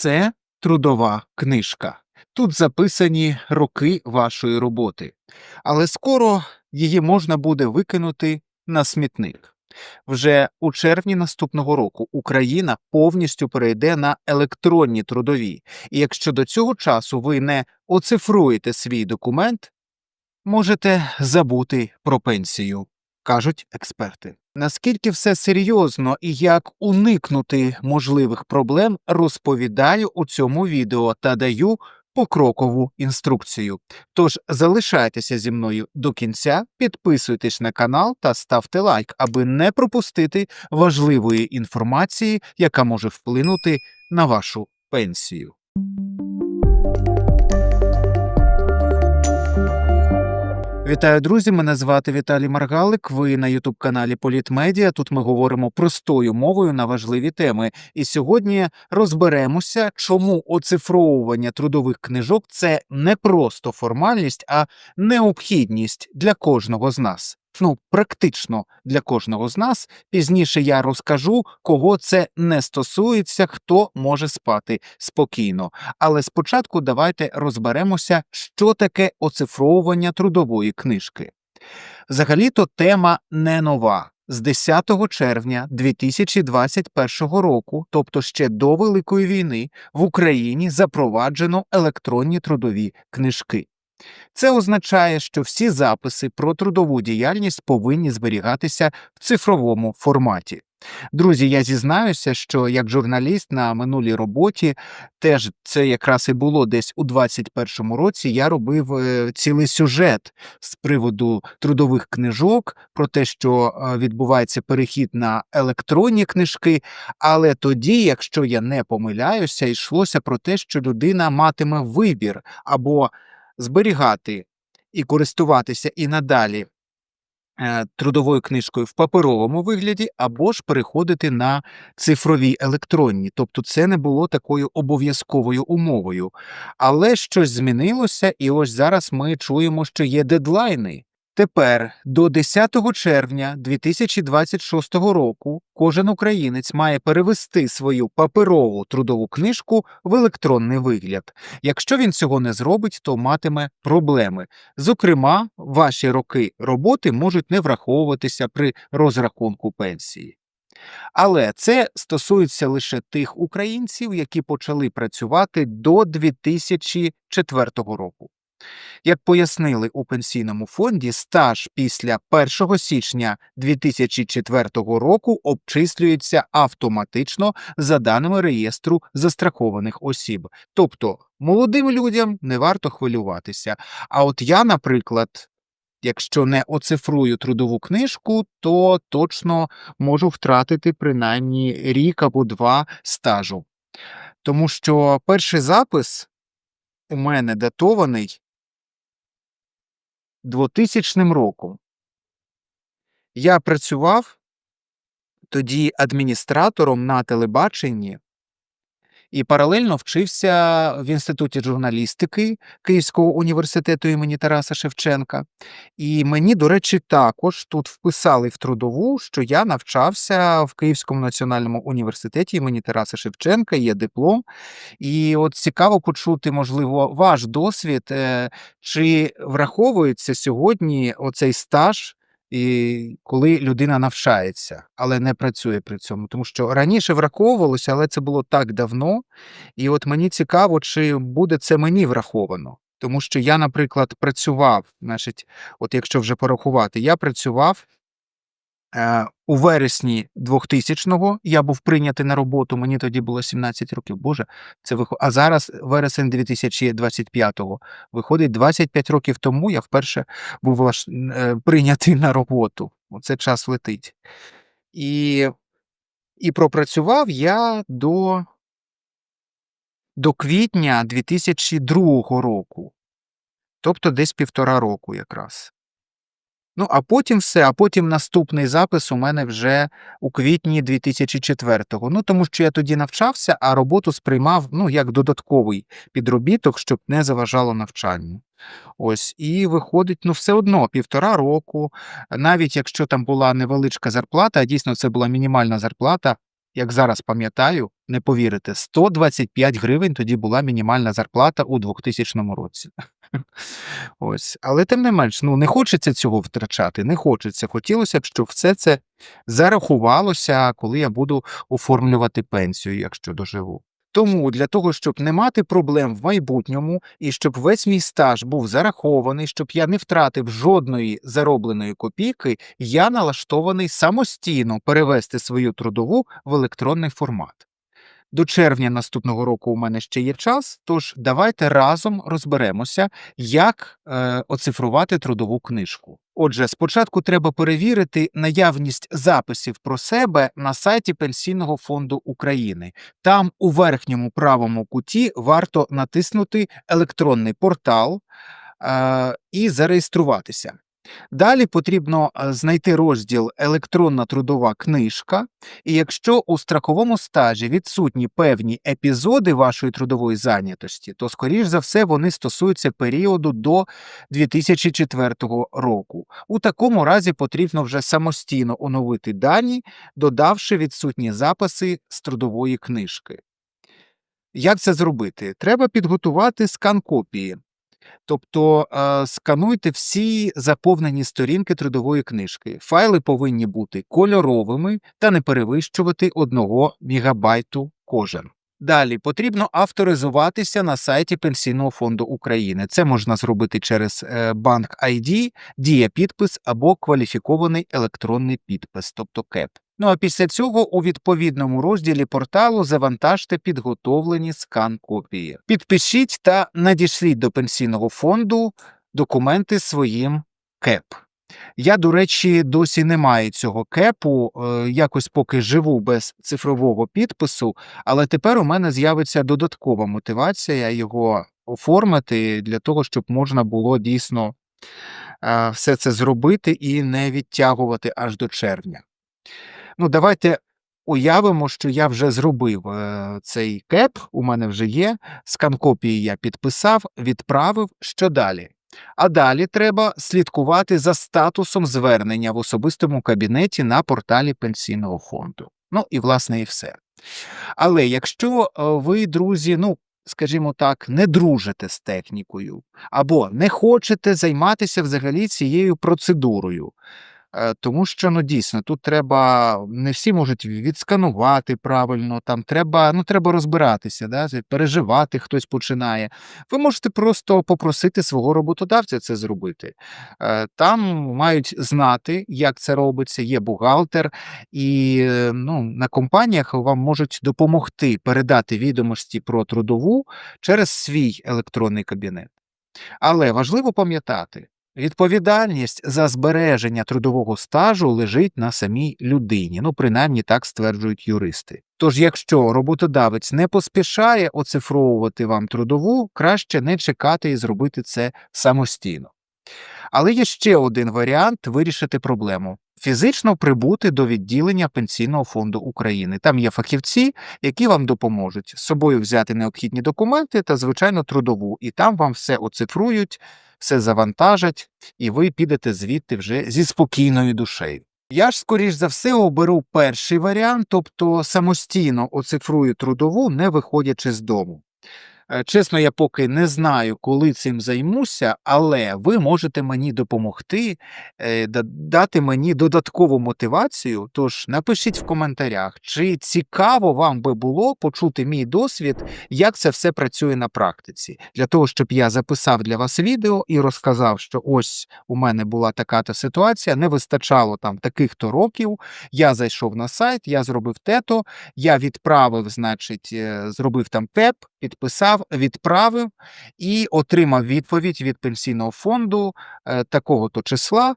Це трудова книжка. Тут записані роки вашої роботи, але скоро її можна буде викинути на смітник. Вже у червні наступного року Україна повністю перейде на електронні трудові, і якщо до цього часу ви не оцифруєте свій документ, можете забути про пенсію, кажуть експерти. Наскільки все серйозно і як уникнути можливих проблем, розповідаю у цьому відео та даю покрокову інструкцію. Тож залишайтеся зі мною до кінця, підписуйтесь на канал та ставте лайк, аби не пропустити важливої інформації, яка може вплинути на вашу пенсію. Вітаю, друзі! Мене звати Віталій Маргалик. Ви на Ютуб каналі Політмедіа. Тут ми говоримо простою мовою на важливі теми. І сьогодні розберемося, чому оцифровування трудових книжок це не просто формальність, а необхідність для кожного з нас. Ну, практично для кожного з нас. Пізніше я розкажу, кого це не стосується, хто може спати спокійно. Але спочатку давайте розберемося, що таке оцифровування трудової книжки. Взагалі-то тема не нова. З 10 червня 2021 року, тобто ще до Великої війни, в Україні запроваджено електронні трудові книжки. Це означає, що всі записи про трудову діяльність повинні зберігатися в цифровому форматі. Друзі, я зізнаюся, що як журналіст на минулій роботі, теж це якраз і було десь у 2021 році. Я робив е, цілий сюжет з приводу трудових книжок, про те, що е, відбувається перехід на електронні книжки. Але тоді, якщо я не помиляюся, йшлося про те, що людина матиме вибір або зберігати і користуватися і надалі е, трудовою книжкою в паперовому вигляді, або ж переходити на цифрові електронні. Тобто це не було такою обов'язковою умовою. Але щось змінилося, і ось зараз ми чуємо, що є дедлайни. Тепер до 10 червня 2026 року кожен українець має перевести свою паперову трудову книжку в електронний вигляд. Якщо він цього не зробить, то матиме проблеми. Зокрема, ваші роки роботи можуть не враховуватися при розрахунку пенсії. Але це стосується лише тих українців, які почали працювати до 2004 року. Як пояснили у пенсійному фонді, стаж після 1 січня 2004 року обчислюється автоматично за даними реєстру застрахованих осіб. Тобто молодим людям не варто хвилюватися. А от я, наприклад, якщо не оцифрую трудову книжку, то точно можу втратити принаймні рік або два стажу. Тому що перший запис у мене датований 2000 роком. Я працював тоді адміністратором на телебаченні і паралельно вчився в інституті журналістики Київського університету імені Тараса Шевченка. І мені, до речі, також тут вписали в трудову, що я навчався в Київському національному університеті імені Тараса Шевченка, є диплом. І от цікаво почути, можливо, ваш досвід, е, чи враховується сьогодні оцей стаж і коли людина навчається, але не працює при цьому. Тому що раніше враховувалося, але це було так давно. І от мені цікаво, чи буде це мені враховано. Тому що я, наприклад, працював, значить, от якщо вже порахувати, я працював у вересні 2000-го я був прийнятий на роботу, мені тоді було 17 років. Боже, це виход... А зараз вересень 2025-го. Виходить 25 років тому я вперше був ваш... Е, прийнятий на роботу. Оце час летить. І і пропрацював я до до квітня 2002 року, тобто десь півтора року якраз. Ну, а потім все, а потім наступний запис у мене вже у квітні 2004-го. Ну, тому що я тоді навчався, а роботу сприймав ну, як додатковий підробіток, щоб не заважало навчанню. Ось, і виходить, ну, все одно півтора року, навіть якщо там була невеличка зарплата, а дійсно це була мінімальна зарплата, як зараз пам'ятаю, не повірите, 125 гривень тоді була мінімальна зарплата у 2000 році. Ось. Але тим не менш, ну не хочеться цього втрачати, не хочеться. Хотілося б, щоб все це зарахувалося, коли я буду оформлювати пенсію, якщо доживу. Тому для того, щоб не мати проблем в майбутньому і щоб весь мій стаж був зарахований, щоб я не втратив жодної заробленої копійки, я налаштований самостійно перевести свою трудову в електронний формат. До червня наступного року у мене ще є час, тож давайте разом розберемося, як е, оцифрувати трудову книжку. Отже, спочатку треба перевірити наявність записів про себе на сайті Пенсійного фонду України. Там у верхньому правому куті варто натиснути електронний портал е, і зареєструватися. Далі потрібно е, знайти розділ Електронна трудова книжка, і якщо у страховому стажі відсутні певні епізоди вашої трудової зайнятості, то, скоріш за все, вони стосуються періоду до 2004 року. У такому разі потрібно вже самостійно оновити дані, додавши відсутні записи з трудової книжки. Як це зробити? Треба підготувати скан копії. Тобто е, скануйте всі заповнені сторінки трудової книжки. Файли повинні бути кольоровими та не перевищувати 1 мегабайту кожен. Далі потрібно авторизуватися на сайті Пенсійного фонду України. Це можна зробити через е, банк ID, дія підпис або кваліфікований електронний підпис, тобто КЕП. Ну а після цього у відповідному розділі порталу завантажте підготовлені скан копії. Підпишіть та надішліть до пенсійного фонду документи своїм КЕП. Я, до речі, досі не маю цього кепу, е, якось поки живу без цифрового підпису, але тепер у мене з'явиться додаткова мотивація його оформити для того, щоб можна було дійсно е, все це зробити і не відтягувати аж до червня. Ну, давайте уявимо, що я вже зробив е, цей кеп, у мене вже є, скан копії я підписав, відправив. Що далі? А далі треба слідкувати за статусом звернення в особистому кабінеті на порталі пенсійного фонду. Ну і власне і все. Але якщо е, ви, друзі, ну, скажімо так, не дружите з технікою, або не хочете займатися взагалі цією процедурою, тому що ну дійсно тут треба не всі можуть відсканувати правильно, там треба ну треба розбиратися, да, переживати хтось починає. Ви можете просто попросити свого роботодавця це зробити. Е, там мають знати, як це робиться, є бухгалтер, і е, ну, на компаніях вам можуть допомогти передати відомості про трудову через свій електронний кабінет. Але важливо пам'ятати, Відповідальність за збереження трудового стажу лежить на самій людині, ну принаймні так стверджують юристи. Тож, якщо роботодавець не поспішає оцифровувати вам трудову, краще не чекати і зробити це самостійно. Але є ще один варіант вирішити проблему. Фізично прибути до відділення Пенсійного фонду України. Там є фахівці, які вам допоможуть з собою взяти необхідні документи та, звичайно, трудову, і там вам все оцифрують все завантажать, і ви підете звідти вже зі спокійною душею. Я ж, скоріш за все, оберу перший варіант, тобто самостійно оцифрую трудову, не виходячи з дому. Е, чесно, я поки не знаю, коли цим займуся, але ви можете мені допомогти, е, дати мені додаткову мотивацію. Тож напишіть в коментарях, чи цікаво вам би було почути мій досвід, як це все працює на практиці, для того, щоб я записав для вас відео і розказав, що ось у мене була така та ситуація, не вистачало там таких-то років. Я зайшов на сайт, я зробив тето, я відправив, значить, е, зробив там ПЕП, підписав відправив і отримав відповідь від пенсійного фонду е, такого-то числа,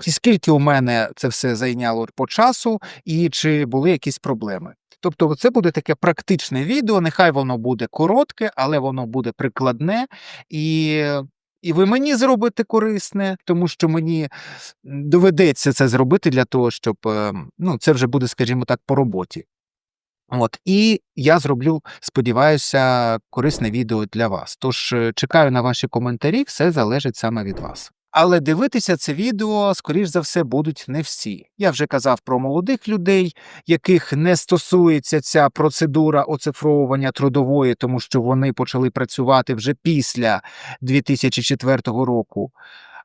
скільки у мене це все зайняло по часу, і чи були якісь проблеми. Тобто, це буде таке практичне відео. Нехай воно буде коротке, але воно буде прикладне і. І ви мені зробите корисне, тому що мені доведеться це зробити для того, щоб ем, ну, це вже буде, скажімо так, по роботі. От, і я зроблю, сподіваюся, корисне відео для вас. Тож е, чекаю на ваші коментарі, все залежить саме від вас. Але дивитися це відео, скоріш за все, будуть не всі. Я вже казав про молодих людей, яких не стосується ця процедура оцифровування трудової, тому що вони почали працювати вже після 2004 року.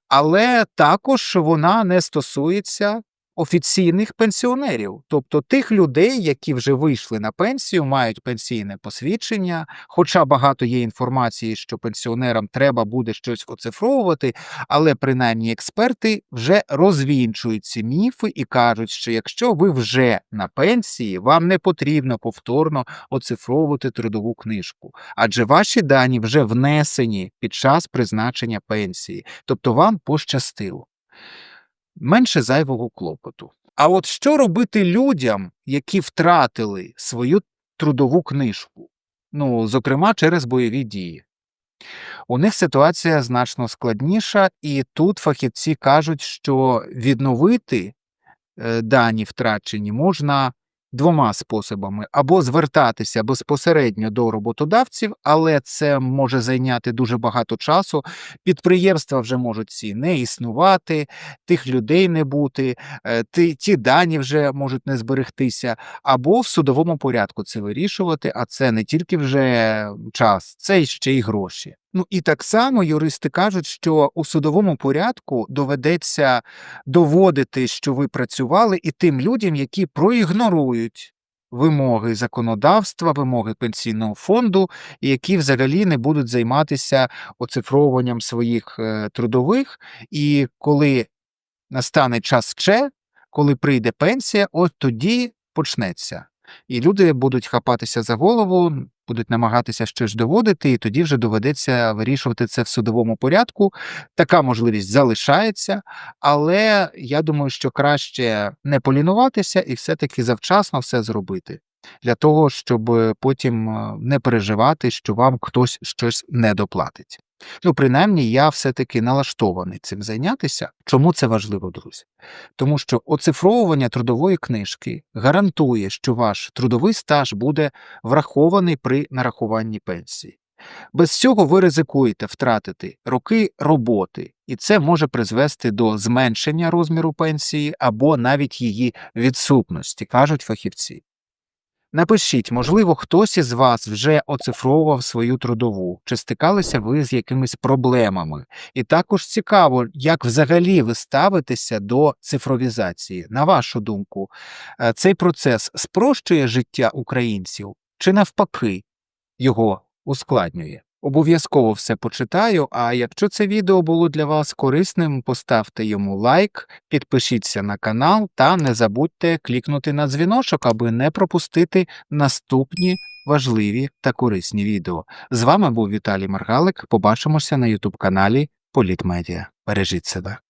Але також вона не стосується офіційних пенсіонерів, тобто тих людей, які вже вийшли на пенсію, мають пенсійне посвідчення. Хоча багато є інформації, що пенсіонерам треба буде щось оцифровувати, але принаймні експерти вже розвінчують ці міфи і кажуть, що якщо ви вже на пенсії, вам не потрібно повторно оцифровувати трудову книжку, адже ваші дані вже внесені під час призначення пенсії, тобто вам пощастило. Менше зайвого клопоту. А от що робити людям, які втратили свою трудову книжку? Ну, зокрема, через бойові дії. У них ситуація значно складніша, і тут фахівці кажуть, що відновити е, дані втрачені можна двома способами: або звертатися безпосередньо до роботодавців, але це може зайняти дуже багато часу. Підприємства вже можуть ці не існувати, тих людей не бути, е, ті, ті дані вже можуть не зберегтися, або в судовому порядку це вирішувати, а це не тільки вже час, це ще й гроші. Ну і так само юристи кажуть, що у судовому порядку доведеться доводити, що ви працювали, і тим людям, які проігнорують вимоги законодавства, вимоги пенсійного фонду, які взагалі не будуть займатися оцифровуванням своїх е, трудових. І коли настане час ще, коли прийде пенсія, от тоді почнеться. І люди будуть хапатися за голову, будуть намагатися щось доводити, і тоді вже доведеться вирішувати це в судовому порядку. Така можливість залишається, але я думаю, що краще не полінуватися і все-таки завчасно все зробити. Для того, щоб потім е, не переживати, що вам хтось щось не доплатить. Ну, принаймні, я все-таки налаштований цим зайнятися. Чому це важливо, друзі? Тому що оцифровування трудової книжки гарантує, що ваш трудовий стаж буде врахований при нарахуванні пенсії. Без цього ви ризикуєте втратити роки роботи, і це може призвести до зменшення розміру пенсії або навіть її відсутності, кажуть фахівці. Напишіть, можливо, хтось із вас вже оцифровував свою трудову, чи стикалися ви з якимись проблемами. І також цікаво, як взагалі ви ставитеся до цифровізації. На вашу думку, е, цей процес спрощує життя українців чи навпаки його ускладнює? Обов'язково все почитаю. А якщо це відео було для вас корисним, поставте йому лайк, підпишіться на канал та не забудьте клікнути на дзвіночок, аби не пропустити наступні важливі та корисні відео. З вами був Віталій Маргалик. Побачимося на ютуб каналі Політмедіа. Бережіть себе.